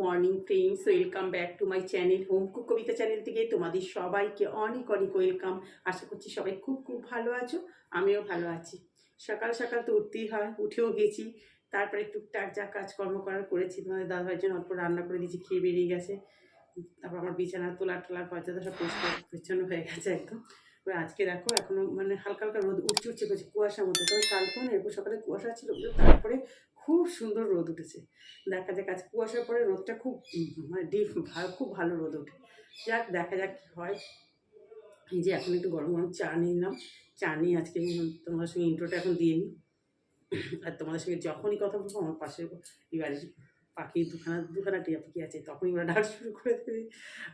Morning friends welcome back to my channel home cook Kavita channel থেকে তোমাদের সবাইকে অনেক অনেক ওয়েলকাম আশা করছি সবাই খুব খুব ভালো আছো, আমিও ভালো আছি। সকাল সকাল তো উঠতেই হয়, উঠেও গেছি। তারপরে টুকটাক যা কাজকর্ম করার করেছি, তোমাদের দাদাভাইয়ের জন্য অল্প রান্না করে দিয়েছি, খেয়ে বেরিয়ে গেছে। তারপর আমার বিছানা তোলা টোলা পর্যাদা সব পরিষ্কার, পরিচ্ছন্ন হয়ে গেছে একদম। আজকে দেখো, এখনও মানে হালকা হালকা রোদ উঠছে উঠছে করছে কুয়াশা মতো। তবে কালকেও না এরপর সকালে কুয়াশা ছিল তারপরে খুব সুন্দর রোদ উঠেছে। দেখা যাক আজ কুয়াশার পরে রোদটা খুব মানে ডিপ খুব ভালো রোদ ওঠে। যাক, দেখা যাক কী হয়। এই যে এখন একটু গরম গরম চা নিয়ে নিলাম। চা নিয়ে আজকে তোমাদের সঙ্গে ইন্ট্রোটা এখন দিয়ে নিই। আর তোমাদের সঙ্গে যখনই কথা বলব, আমার পাশে এবারে পাখি দুখানা দুখানা টিয়া পাখি আছে, তখনই ওরা ডাক শুরু করে দেবে।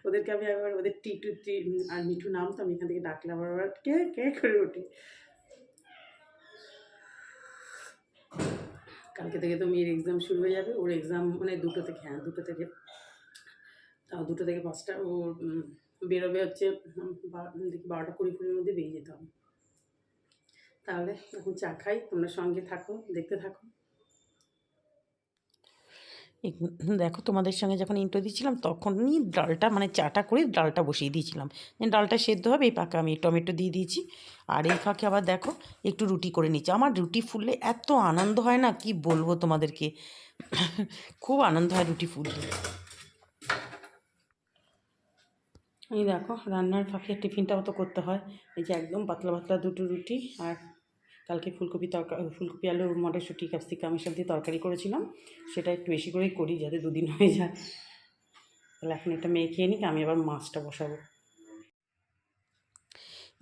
ওদেরকে আমি আবার, ওদের টিটু, টি, আর মিঠু নাম তো আমি এখান থেকে ডাকলে আবার ওরা কে কে করে ওঠে। কালকে থেকে তো মেয়ের এক্সাম শুরু হয়ে যাবে। ওর এক্সাম মানে দুটো থেকে হ্যাঁ দুটো থেকে। তাও দুটো থেকে পাঁচটা। ও বেরোবে হচ্ছে বারোটা কুড়ি কুড়ির মধ্যে বেরিয়ে যেতে হবে। তাহলে এখন চা খাই, তোমরা সঙ্গে থাকো, দেখতে থাকো। দেখো তোমাদের সঙ্গে যখন ইন্টো দিয়েছিলাম, তখনই ডালটা মানে চাটা করে ডালটা বসিয়ে দিয়েছিলাম। ডালটা সেদ্ধ হবে, এই পাকে আমি টমেটো দিয়ে দিয়েছি। আর এই ফাঁকে আবার দেখো, একটু রুটি করে নিচ্ছি আমার রুটি ফুললে এত আনন্দ হয় না? কি বলব তোমাদেরকে? খুব আনন্দ হয় রুটি ফুললে। এই দেখো, রান্নার ফাঁকে টিফিনটাও তো করতে হয়। এই যে একদম পাতলা পাতলা দুটো রুটি আর কালকে ফুলকপি তরকারি ফুলকপি, আলু, মটরশুঁটি, ক্যাপসিকাম এসব দিয়ে তরকারি করেছিলাম। সেটা একটু বেশি করেই করি যাতে দুদিন হয়ে যায়। তাহলে এখন একটা মেয়ে খেয়ে নিক, আমি আবার মাছটা বসাবো।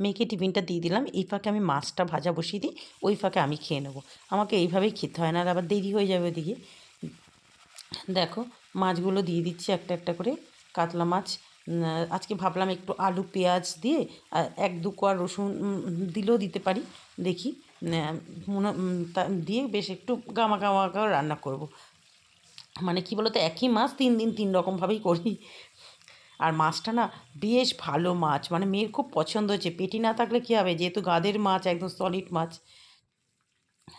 মেয়েকে টিফিনটা দিয়ে দিলাম, এই ফাঁকে আমি মাছটা ভাজা বসিয়ে দিই, ওই ফাঁকে আমি খেয়ে নেব। আমাকে এইভাবেই খেতে হয় না আবার দেরি হয়ে যাবে ওদিকে। দেখো, মাছগুলো দিয়ে দিচ্ছি একটা একটা করে। কাতলা মাছ আজকে ভাবলাম একটু আলু, পেঁয়াজ দিয়ে এক দু কোয়া রসুন দিলেও দিতে পারি। দেখি দিয়ে বেশ একটু গামা গামা গামা রান্না করব। মানে কি বলতো, একই মাছ তিন দিন তিন রকমভাবেই করি। আর মাছটা না বেশ ভালো মাছ মানে মেয়ের খুব পছন্দ হয়েছে। পেটি না থাকলে কী হবে? যেহেতু গাদের মাছ, একদম সলিড মাছ।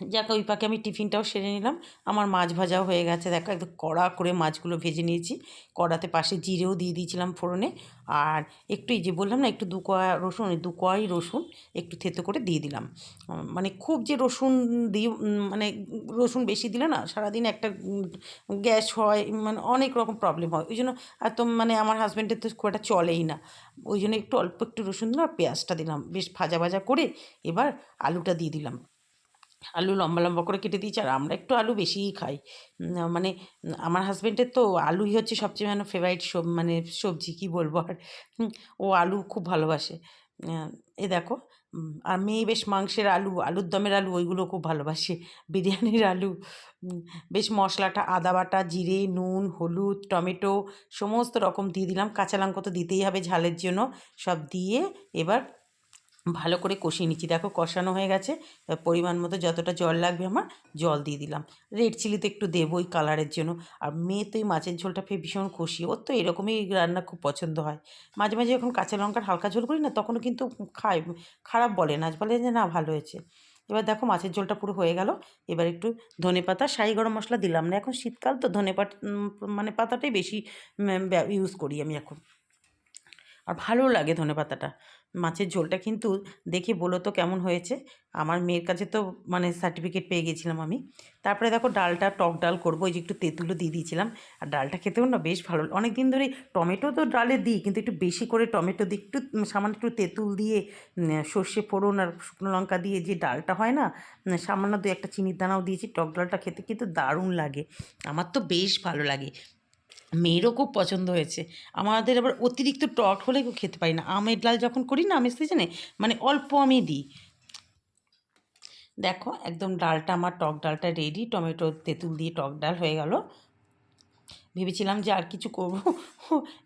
যাক, ওই পাকে আমি টিফিনটাও সেরে নিলাম। আমার মাছ ভাজাও হয়ে গেছে। দেখো, একদম কড়া করে মাছগুলো ভেজে নিয়েছি। কড়াতে পাশে জিরেও দিয়ে দিয়েছিলাম ফোড়নে। আর একটু এই যে বললাম না, একটু দু কোয়া রসুন, দু কোয়াই রসুন একটু থেতো করে দিয়ে দিলাম। মানে খুব যে রসুন দিয়ে মানে রসুন বেশি দিলে না, সারাদিন একটা গ্যাস হয় মানে অনেক রকম প্রবলেম হয়। ওই জন্য আর তো মানে আমার হাজব্যান্ডের তো খুব একটা চলেই না। ওই জন্য একটু অল্প একটু রসুন দিলাম আর পেঁয়াজটা দিলাম। বেশ ভাজা ভাজা করে এবার আলুটা দিয়ে দিলাম। আলু লম্বা লম্বা করে কেটে দিয়েছি, আর আমরা একটু আলু বেশিই খাই। মানে আমার হাজব্যান্ডের তো আলুই হচ্ছে সবচেয়ে মানে ফেভারিট সব মানে সবজি, কি বলব আর? ও আলু খুব ভালোবাসে। এ দেখো আর মেয়ে বেশ মাংসের আলু, আলুর দমের আলু ওইগুলো খুব ভালোবাসে, বিরিয়ানির আলু। বেশ মশলাটা, আদা বাটা, জিরে, নুন, হলুদ, টমেটো, সমস্ত রকম দিয়ে দিলাম। কাঁচা লঙ্কা তো দিতেই হবে ঝালের জন্য। সব দিয়ে এবার ভালো করে কষিয়ে নিচ্ছি। দেখো কষানো হয়ে গেছে। পরিমাণ মতো যতটা জল লাগবে আমার জল দিয়ে দিলাম। রেড চিলি তো একটু দেবোই কালারের জন্য। আর মেয়ে তো এই মাছের ঝোলটা ফের ভীষণ খুশি। ওর তো এরকমই রান্না খুব পছন্দ হয়। মাঝে মাঝে যখন কাঁচা লঙ্কার হালকা ঝোল করি না, তখনও কিন্তু খায়, খারাপ বলে না। বলে যে, না, ভালো হয়েছে। এবার দেখো মাছের ঝোলটা পুরো হয়ে গেল। এবার একটু ধনে পাতা, শাহি গরম মশলা দিলাম না। এখন শীতকাল তো ধনে পাতা মানে পাতাটাই বেশি ইউজ করি আমি এখন। আর ভালো লাগে ধনে পাতাটা। মাছের ঝোলটা কিন্তু দেখে বলো তো কেমন হয়েছে। আমার মেয়ের কাছে তো মানে সার্টিফিকেট পেয়ে গেছিলাম আমি। তারপরে দেখো ডালটা, টক ডাল করব, ওই যে একটু তেঁতুলও দিয়ে দিয়েছিলাম। আর ডালটা খেতেও না বেশ ভালো অনেক দিন ধরে টমেটো তো ডালে দিই, কিন্তু একটু বেশি করে টমেটো দিই একটু সামান্য একটু তেঁতুল দিয়ে সর্ষে ফোড়ন আর শুকনো লঙ্কা দিয়ে যে ডালটা হয় না সামান্য দু একটা চিনির দানাও দিয়েছি। টক ডালটা খেতে কিন্তু দারুণ লাগে। আমার তো বেশ ভালো লাগে। মেয়েরও খুব পছন্দ হয়েছে। আমাদের আবার অতিরিক্ত টক হলে কেউ খেতে পারি না। আমের ডাল যখন করি না, আমের সিজনে মানে অল্প আমি দিই। দেখো, একদম ডালটা, আমার টক ডালটা রেডি টমেটো, তেঁতুল দিয়ে টক ডাল হয়ে গেল। ভেবেছিলাম যে আর কিছু করব।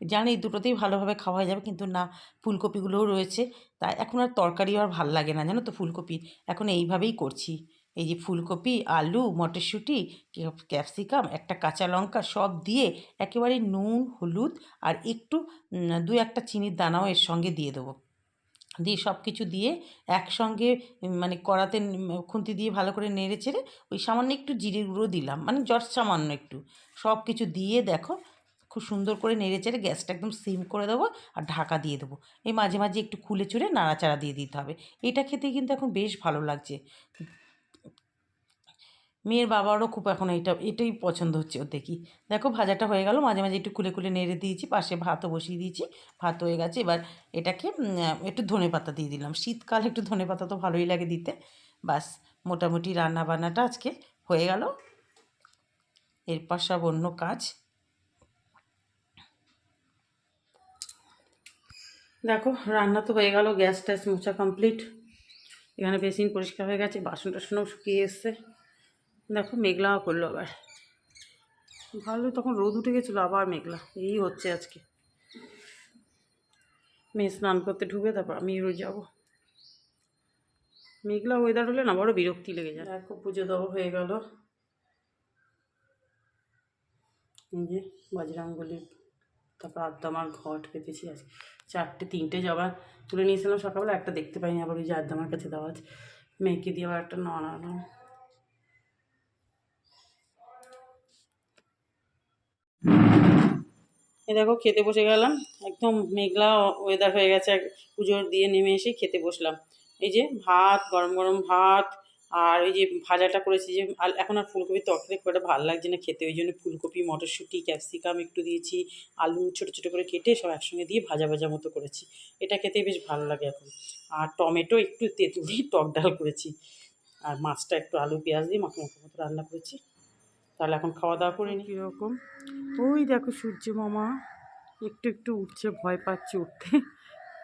জানি দুটোতেই ভালোভাবে খাওয়া যাবে, কিন্তু না, ফুলকপিগুলোও রয়েছে। তা এখন আর তরকারি আর ভালো লাগে না, জানো তো, ফুলকপি। এখন এইভাবেই করছি। এই যে ফুলকপি, আলু, মটরশুঁটি ক্যাপসিকাম, একটা কাঁচা লঙ্কা সব দিয়ে একেবারে নুন, হলুদ আর একটু দু একটা চিনির দানাও এর সঙ্গে দিয়ে দেবো। দিয়ে সব কিছু দিয়ে একসঙ্গে মানে কড়াতে খুন্তি দিয়ে ভালো করে নেড়ে চেড়ে ওই সামান্য একটু জিরে গুঁড়ো দিলাম মানে জট সামান্য একটু। সব কিছু দিয়ে দেখো, খুব সুন্দর করে নেড়ে চেড়ে গ্যাসটা একদম সিম করে দেবো আর ঢাকা দিয়ে দেবো। এই মাঝে মাঝে একটু খুলে চুড়ে নাড়াচাড়া দিয়ে দিতে হবে। এটা খেতে কিন্তু এখন বেশ ভালো লাগছে। মেয়ের বাবারও খুব এখন এইটা, এটাই পছন্দ হচ্ছে ওর দেখি। দেখো ভাজাটা হয়ে গেল, মাঝে মাঝে একটু খুলে খুলে নেড়ে দিয়েছি, পাশে ভাতও বসিয়ে দিয়েছি, ভাত হয়ে গেছে। এবার এটাকে একটু ধনে পাতা দিয়ে দিলাম। শীতকাল, একটু ধনে পাতা তো ভালোই লাগে দিতে। বাস, মোটামুটি রান্না বান্নাটা আজকে হয়ে গেল। এরপর সব অন্য কাজ। দেখো, রান্না তো হয়ে গেল গ্যাস ট্যাস মোছা কমপ্লিট। এখানে বেসিন পরিষ্কার হয়ে গেছে বাসন টাসনও শুকিয়ে এসছে। দেখো মেঘলা করল আবার। ভালো তখন রোদ উঠে গেছিল, আবার মেঘলা। এই হচ্ছে আজকে। মেয়ে স্নান করতে ঢুকে তারপর আমি রোজ যাব। মেঘলা ওয়েদার হলে না বড় বিরক্তি লেগে যায়। দেখো পুজো দেওয়া হয়ে গেল। এই যে বজরাঙ্গলি তারপর আদ্দামার ঘট পেতেছি আজকে চারটে, তিনটে জবা তুলে নিয়েছিলাম সকালবেলা, একটা দেখতে পাইনি, আবার ওই যে আদ্দামার কাছে দেওয়া আছে। মেয়েকে দিয়ে আবার একটা নাড়ানো এ দেখো, খেতে বসে গেলাম। একদম মেঘলা ওয়েদার হয়ে গেছে। পুজোর দিয়ে নেমে এসে খেতে বসলাম। এই যে ভাত, গরম গরম ভাত, আর ওই যে ভাজাটা করেছি যে এখন আর ফুলকপির তরকারি খুব একটা ভালো লাগছে না খেতে। ওই জন্য ফুলকপি, মটরশুঁটি, ক্যাপসিকাম একটু দিয়েছি, আলু ছোটো ছোটো করে কেটে সব একসঙ্গে দিয়ে ভাজা ভাজা মতো করেছি। এটা খেতে বেশ ভালো লাগে এখন। আর টমেটো একটু তেঁতুল দিয়ে টক ডাল করেছি। আর মাছটা একটু আলু, পেঁয়াজ দিয়ে মাখা মাখা মতো রান্না করেছি। তাহলে এখন খাওয়া দাওয়া করে নিই কীরকম? ওই দেখো সূর্য মামা, একটু একটু উঠছে, ভয় পাচ্ছে উঠতে।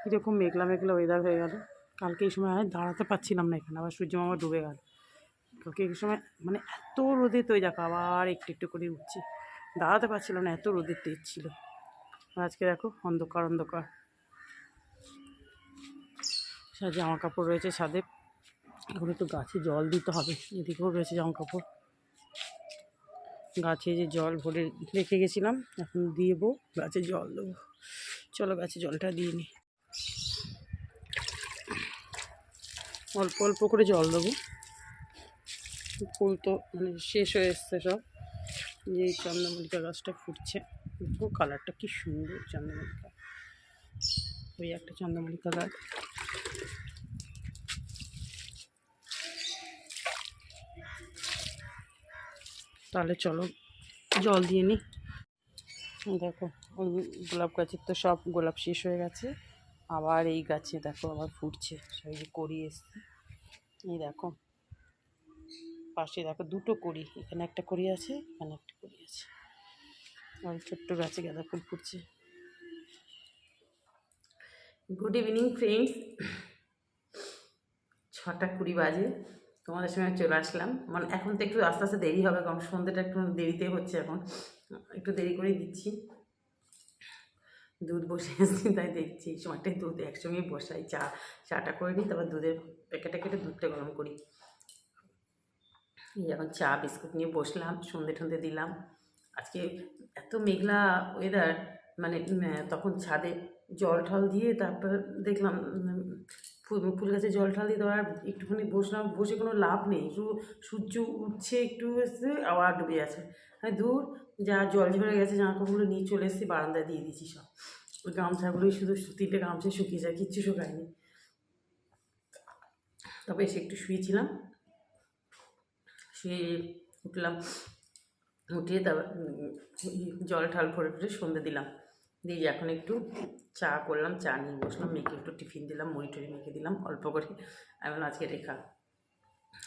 কীরকম মেঘলা মেঘলা ওয়েদার হয়ে গেল। কালকে এই সময় আর দাঁড়াতে পারছিলাম না এখানে, আবার সূর্য মামা ডুবে গেল। কালকে এই সময় মানে এত রোদে তো ওই দেখো আবার একটু একটু করে উঠছে। দাঁড়াতে পারছিলাম না, এত রোদের তেজ ছিল। আজকে দেখো অন্ধকার অন্ধকার। জামা কাপড় রয়েছে ছাদে। এখন একটু গাছে জল দিতে হবে, এদিকেও রয়েছে জামা কাপড় গাছে যে জল ভরে রেখে গেছিলাম, এখন দিয়েবো গাছে জল দেবো। চলো গাছে জলটা দিয়ে নিই অল্প অল্প করে জল দেবো। ফুল তো মানে শেষ হয়ে এসছে সব। যে চন্দ্রমল্লিকা গাছটা ফুটছে। দেখো কালারটা কি সুন্দর চন্দ্রমল্লিকা। ওই একটা চন্দ্রমল্লিকা গাছ। তাহলে চলো জল দিয়ে নিই দেখো ওই গোলাপ গাছের তো সব গোলাপ শেষ হয়ে গেছে। আবার এই গাছে দেখো আবার ফুটছে। সেই যে কড়ি এসছে। এই দেখো পাশে দেখো দুটো কড়ি। এখানে একটা কড়ি আছে এখানে একটা কড়ি আছে। আর ছোট্ট গাছে গাঁদা ফুল ফুটছে। গুড ইভিনিং ফ্রেন্ডস ছটা কুড়ি বাজে। তোমাদের সঙ্গে চলে আসলাম। মানে এখন তো একটু আস্তে আস্তে দেরি হবে, কারণ সন্ধ্যেটা একটু দেরিতে হচ্ছে এখন। একটু দেরি করেই দিচ্ছি। দুধ বসে এসেছি তাই দেখছি। সময়টাই দুধ একসঙ্গে বসাই, চা, চাটা করে নিই, তারপর দুধের প্যাকেটে কেটে দুধটা গরম করি। এই এখন চা, বিস্কুট নিয়ে বসলাম, সন্ধে টন্ধে দিলাম। আজকে এত মেঘলা ওয়েদার মানে তখন ছাদে জল ঠল দিয়ে তারপর দেখলাম ফুল গাছে জল ঠল দিয়ে দেওয়ার একটুখানি বসলাম, বসে কোনো লাভ নেই। শুধু সূর্য উঠছে, একটু এসে আবার ডুবে আছে। হ্যাঁ দূর, যা জল ঝরে গেছে জামা কাপড়গুলো নিয়ে চলে এসেছি, বারান্দায় দিয়ে দিয়েছি সব। ওই গামছাগুলোই শুধু তিনটে গামছা শুকিয়ে যায়, কিচ্ছু শুকায়নি। তবে এসে একটু শুয়েছিলাম। শুয়ে উঠলাম উঠিয়ে তারপর জল ঠাল ভরে ভরে সন্ধে দিলাম। দিয়ে এখন একটু চা করলাম, চা নিয়ে বসলাম, মেয়েকে একটু টিফিন দিলাম, মুড়ি টুড়ি মেখে দিলাম, অল্প করে। আমি বললাম, আজকে রেখা,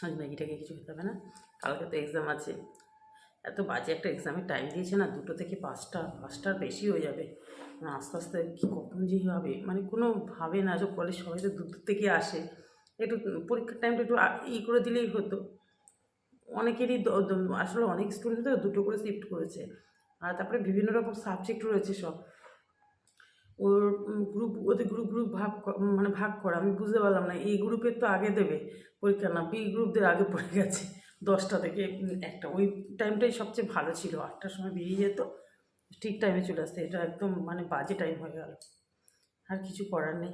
আজ ম্যাগিটাকে কিছু খেতে হবে না, কালকে তো এক্সাম আছে। এত বাজে একটা এক্সামের টাইম দিয়েছে না, দুটো থেকে পাঁচটা, পাঁচটার বেশি হয়ে যাবে। মানে আস্তে আস্তে কী কখন যে হবে মানে কোনো ভাবে না যে কলেজ সবাই তো দূর দূর থেকে আসে। একটু পরীক্ষার টাইমটা একটু ই করে দিলেই হতো। অনেকেরই আসলে অনেক স্টুডেন্ট তো দুটো করে শিফট করেছে। আর তারপরে বিভিন্ন রকম সাবজেক্ট রয়েছে সব। ওর গ্রুপ ওদের গ্রুপ গ্রুপ ভাগ মানে ভাগ করা, আমি বুঝতে পারলাম না, এই গ্রুপের তো আগে দেবে পরীক্ষা না বি গ্রুপদের আগে পড়ে গেছে, দশটা থেকে একটা, ওই টাইমটাই সবচেয়ে ভালো ছিল, আটটার সময় বেরিয়ে যেত, ঠিক টাইমে চলে আসতে, এটা একদম মানে বাজে টাইম হয়ে গেল, আর কিছু করার নেই।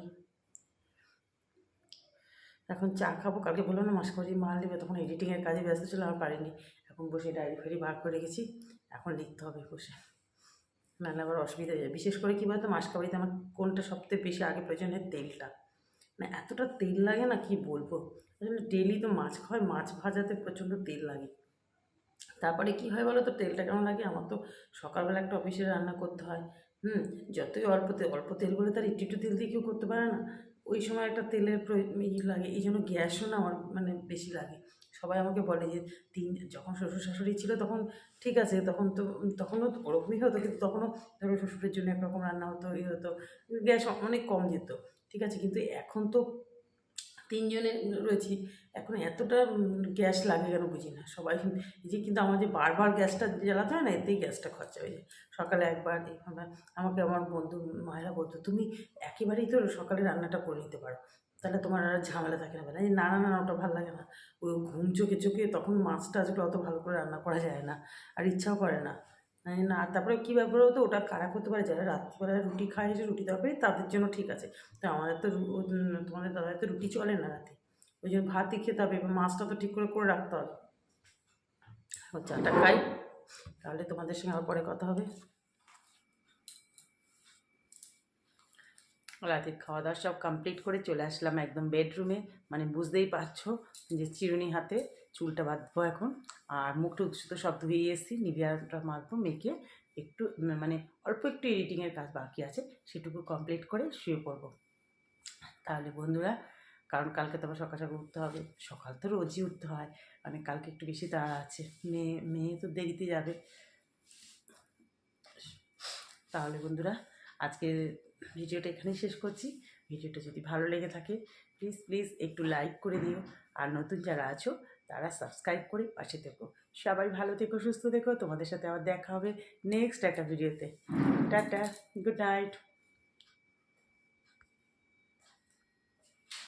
এখন চা খাব, কালকে বললাম না মাসকরি মাল নেবে, তখন এডিটিংয়ের কাজে ব্যস্ত ছিল আর পারিনি, এখন বসে ডায়েরি ফাইরি বার করে রেখেছি, এখন লিখতে হবে বসে। নাহলে আবার অসুবিধা হয়ে যায়। বিশেষ করে কী বলতো, মাসকাবাড়িতে আমার কোনটা সবথেকে বেশি আগে প্রয়োজন হয় তেলটা। মানে এতটা তেল লাগে না, কি বলব? আসলে ডেলি তো মাছ খাওয়াই, মাছ ভাজাতে প্রচণ্ড তেল লাগে। তারপরে কি হয় বলো তো তেলটা কেমন লাগে? আমার তো সকালবেলা একটা অফিসে রান্না করতে হয়। হুম, যতই অল্প তেল অল্প তেল বলে তার একটু একটু তেল দিয়ে কেউ করতে পারে না। ওই সময় একটা তেলের প্রয়োজন ই লাগে, এই জন্য গ্যাসও না আমার মানে বেশি লাগে। সবাই আমাকে বলে যে, তিন, যখন শ্বশুর শাশুড়ি ছিল তখন ঠিক আছে, তখন তো, তখনও ওরকমই হতো, কিন্তু তখনও ধরো শ্বশুরের জন্য একরকম রান্না হতো এই হতো, গ্যাস অনেক কম যেত, ঠিক আছে? কিন্তু এখন তো তিনজনে রয়েছি, এখন এতটা গ্যাস লাগে কেন বুঝি না? সবাই যে কিন্তু আমার যে বারবার গ্যাসটা জ্বালাতে হয় না, এতেই গ্যাসটা খরচা হয়ে যায়। সকালে একবার আমাকে আমার বন্ধু, মায়েরা বলতো, তুমি একেবারেই তো সকালে রান্নাটা করে নিতে পারো। তাহলে তোমার আর ঝামেলা থাকে না এই না না না ওটা ভালো লাগে না। ওই ঘুম চোখে চোখে তখন মাছ টাছগুলো অত ভালো করে রান্না করা যায় না আর ইচ্ছাও করে না। না, আর তারপরে কী ব্যাপার হতো ওটা কারা করতে পারে? যারা রাত্রিবেলায় রুটি খায় এসে রুটি তরকারি তাদের জন্য ঠিক আছে। তো আমাদের তো তোমাদের দাদার তো রুটি চলে না রাতে। ওই জন্য ভাতই খেতে হবে, এবার মাছটা তো ঠিক করে করে রাখতে হবে। চাটা খাই, তাহলে তোমাদের সঙ্গে আবার পরে কথা হবে। রাতে খাওয়া দাওয়া সব কমপ্লিট করে চলে আসলাম একদম বেডরুমে মানে বুঝতেই পারছ যে চিরুনি হাতে চুলটা বাঁধবো এখন। আর মুখ টুক তো সব ধুয়ে এসেছি। নিভিয়াটা মাখবো, মেখে একটু মানে অল্প একটু এডিটিংয়ের কাজ বাকি আছে, সেটুকু কমপ্লিট করে শুয়ে পড়ব। তাহলে বন্ধুরা, কারণ কালকে তো আবার সকাল সকাল উঠতে হবে, সকাল তো রোজই উঠতে হয়। মানে কালকে একটু বেশি তাড়া আছে। মেয়ে মেয়ে তো দেরিতে যাবে। তাহলে বন্ধুরা আজকে ভিডিওটা এখানেই শেষ করছি। ভিডিওটা যদি ভালো লেগে থাকে প্লিজ প্লিজ একটু লাইক করে দিও। আর নতুন যারা আছো, তারা সাবস্ক্রাইব করে পাশে থেকো। সবাই ভালো থেকো, সুস্থ থেকো। তোমাদের সাথে আবার দেখা হবে নেক্সট একটা ভিডিওতে টাটা গুড নাইট